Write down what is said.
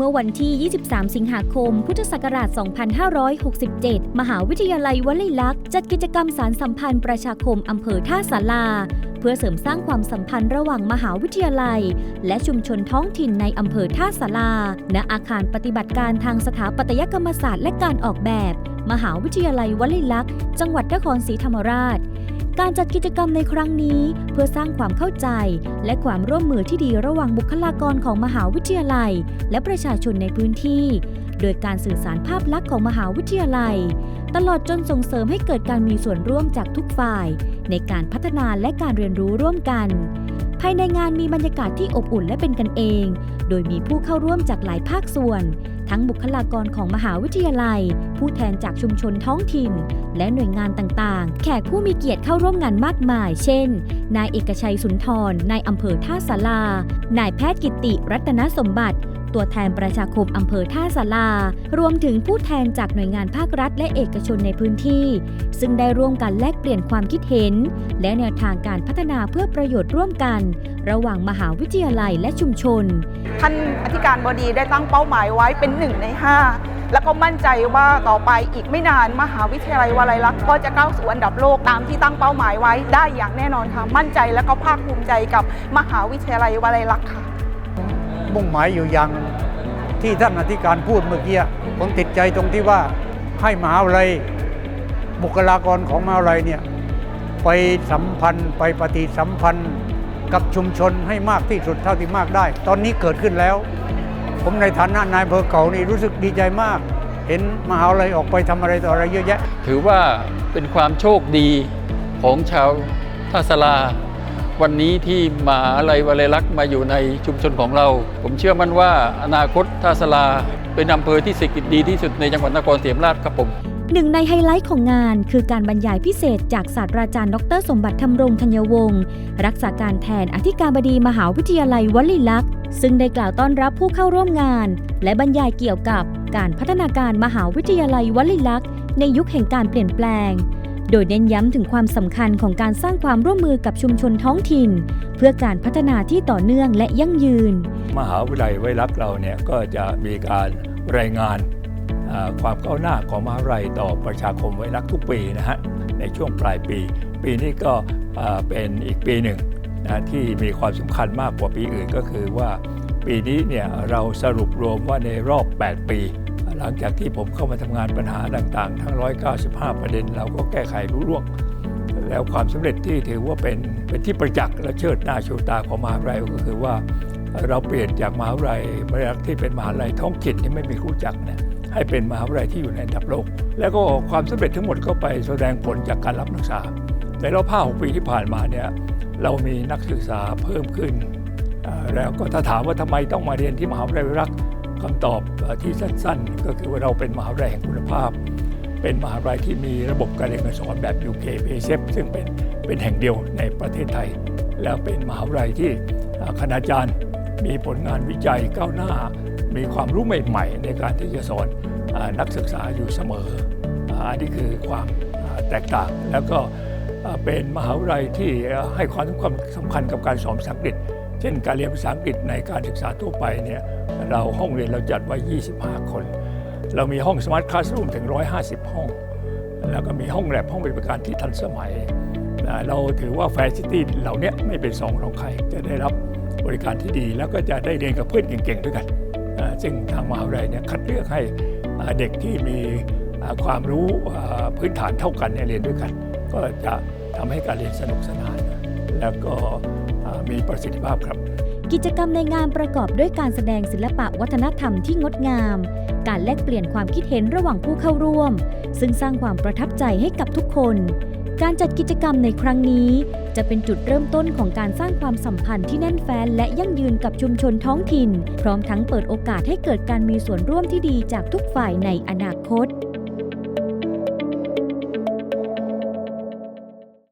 เมื่อวันที่ 23 สิงหาคม พุทธศักราช 2567 มหาวิทยาลัยวลัยลักษณ์จัดกิจกรรมสารสัมพันธ์ประชาคมอำเภอท่าสาราเพื่อเสริมสร้างความสัมพันธ์ระหว่างมหาวิทยาลัย และชุมชนท้องถิ่นในอำเภอท่าสาราณอาคารปฏิบัติการทางสถาปัตยกรรมศาสตร์และการออกแบบ มหาวิทยาลัยวลัยลักษณ์ จังหวัดนครศรีธรรมราช การจัดกิจกรรมในครั้งนี้ เพื่อสร้างความเข้าใจ และความร่วมมือที่ดีระหว่างบุคลากรของมหาวิทยาลัย และประชาชนในพื้นที่ โดยการสื่อสารภาพลักษณ์ของมหาวิทยาลัย ตลอดจนส่งเสริมให้เกิดการมีส่วนร่วมจากทุกฝ่าย ในการพัฒนาและการเรียนรู้ร่วมกัน ภายในงานมีบรรยากาศที่อบอุ่นและเป็นกันเอง โดยมีผู้เข้าร่วมจากหลายภาคส่วน ทั้งบุคลากรของมหาวิทยาลัย ผู้แทนจากชุมชนท้องถิ่น และหน่วยงานต่างๆ แขกผู้มีเกียรติเข้าร่วมงานมากมาย เช่น นายเอกชัยสุนทร นายอำเภอท่าสารานายแพทย์กิติรัตนสมบัติ ตัวแทนประชาคมอำเภอท่าสารารวมถึงผู้แทนจากหน่วยงานภาครัฐและเอกชนในพื้นที่ ซึ่งได้ร่วมกันแลกเปลี่ยนความคิดเห็น และแนวทางการพัฒนาเพื่อประโยชน์ร่วมกัน ระหว่างมหาวิทยาลัยและชุมชน ท่านอธิการบดีได้ตั้งเป้าหมายไว้เป็นหนึ่งใน 5แล้วก็มั่นใจว่าต่อไปอีกไม่นานมหาวิทยาลัยวลัยลักษณ์ก็จะก้าวสู่อันดับโลกตามที่ตั้งเป้าหมายไว้ได้อย่างแน่นอนค่ะ มั่นใจและก็ภาคภูมิใจกับมหาวิทยาลัยวลัยลักษณ์ค่ะ มุ่งหมายอยู่อย่างที่ท่านอธิการพูดเมื่อกี้ผมติดใจตรงที่ว่าให้มหาวิทยาลัยบุคลากรของมหาวิทยาลัยเนี่ยไปสัมพันธ์ไปปฏิสัมพันธ์กับชุมชนให้มากที่สุดเท่าที่มากได้ ตอนนี้เกิดขึ้นแล้ว ผมในฐานะนายอำเภอเก่านี่รู้สึกดีใจมาก เห็นมหาวิทยาลัยออกไปทำอะไรต่ออะไรเยอะแยะ ถือว่าเป็นความโชคดีของชาวท่าสลา วันนี้ที่มหาลัยวลัยลักษณ์มาอยู่ในชุมชนของเรา ผมเชื่อมั่นว่าอนาคตท่าสลาเป็นอำเภอที่เศรษฐกิจดีที่สุดในจังหวัดนครศรีธรรมราชครับผมหนึ่งในไฮไลท์ของงานคือการบรรยายพิเศษจากศาสตราจารย์ ดร สมบัติธรรมรงธัญวงศ์รักษาการแทนอธิการบดีมหาวิทยาลัยวลิลักษ์ซึ่งได้กล่าวต้อนรับผู้เข้าร่วมงาน และบรรยายเกี่ยวกับการพัฒนาการมหาวิทยาลัยวลิลักษ์ในยุคแห่งการเปลี่ยนแปลง โดยเน้นย้ำถึงความสำคัญของการสร้างความร่วมมือกับชุมชนท้องถิ่น เพื่อการพัฒนาที่ต่อเนื่องและยั่งยืน มหาวิทยาลัยไวรักเราเนี่ยก็จะมีการรายงานความก้าวหน้าของมหาวิทยาลัยต่อประชาคมไวรักทุกปีนะฮะในช่วงปลายปี ปีนี้ก็เป็นอีกปีหนึ่งนะที่มีความสำคัญมากกว่าปีอื่นก็คือว่าปีนี้เนี่ยเราสรุปรวมว่าในรอบ 8 ปี หลังจากที่ผมเข้ามาทำงานปัญหาต่างๆ ทั้ง 195 ประเด็น เราก็แก้ไขรู้ล่วง แล้วความสำเร็จที่ถือว่าเป็นเป็นที่ประจักษ์และเชิดหน้าชูตาของมหาวิทยาลัยก็คือว่า เราเปลี่ยนจากมหาวิทยาลัยมหาวิทยาลัยที่เป็นมหาวิทยาลัยท้องถิ่นที่ไม่มีครูจักเนี่ยให้เป็นมหาวิทยาลัยที่อยู่ในอันดับโลก แล้วก็ความสำเร็จทั้งหมดก็ไปแสดงผลจากการรับนักศึกษา ในรอบ5 6ปีที่ผ่านมาเนี่ยเรามีนักศึกษาเพิ่มขึ้น แล้วก็ถ้าถามว่าทำไมต้องมาเรียนที่มหาวิทยาลัยรักษ์ คำตอบที่สั้นๆ ก็คือว่าเราเป็นมหาวิทยาลัยแห่งคุณภาพ เป็นมหาวิทยาลัยที่มีระบบการเรียนการสอนแบบ UK p a c e p ซึ่งเป็นเป็นแห่งเดียวในประเทศไทย แล้วเป็นมหาวิทยาลัยที่คณาจารย์มีผลงานวิจัยก้าวหน้า มีความรู้ใหม่ๆ ในการที่จะสอนอนักศึกษาอยู่เสมออันนี้คือความแตกต่างแล้วก็เป็นมหาวิทยาลัยที่ให้ความสำคัญสำคัญกับการสอนภาษาอังกฤษ เช่นการเรียนภาษาอังกฤษในการศึกษาทั่วไปเนี่ยเราห้องเรียนเราจัดไว้ 25 คน เรามีห้องสมาร์ทคลาสรูมถึง 150 ห้อง แล้วก็มีห้องแลบห้องปฏิบัติการที่ทันสมัย เราถือว่าแฟซิตี้เหล่านี้ไม่เป็นสองรองใครจะได้รับบริการที่ดี แล้วก็จะได้เรียนกับเพื่อนเก่งๆด้วยกันซึ่งทางมหาวิทยาลัยเนี่ยคัดเลือกให้เด็กที่มีความรู้พื้นฐานเท่ากันเนี่ยเรียนด้วยกัน ก็จะทำให้การเรียนสนุกสนาน แล้วก็ มีประสิทธิภาพครับ กิจกรรมในงานประกอบด้วยการแสดงศิลปะวัฒนธรรมที่งดงาม การแลกเปลี่ยนความคิดเห็นระหว่างผู้เข้าร่วม ซึ่งสร้างความประทับใจให้กับทุกคน การจัดกิจกรรมในครั้งนี้ จะเป็นจุดเริ่มต้นของการสร้างความสัมพันธ์ที่แน่นแฟ้นและยั่งยืนกับชุมชนท้องถิ่น พร้อมทั้งเปิดโอกาสให้เกิดการมีส่วนร่วมที่ดีจากทุกฝ่ายในอนาคต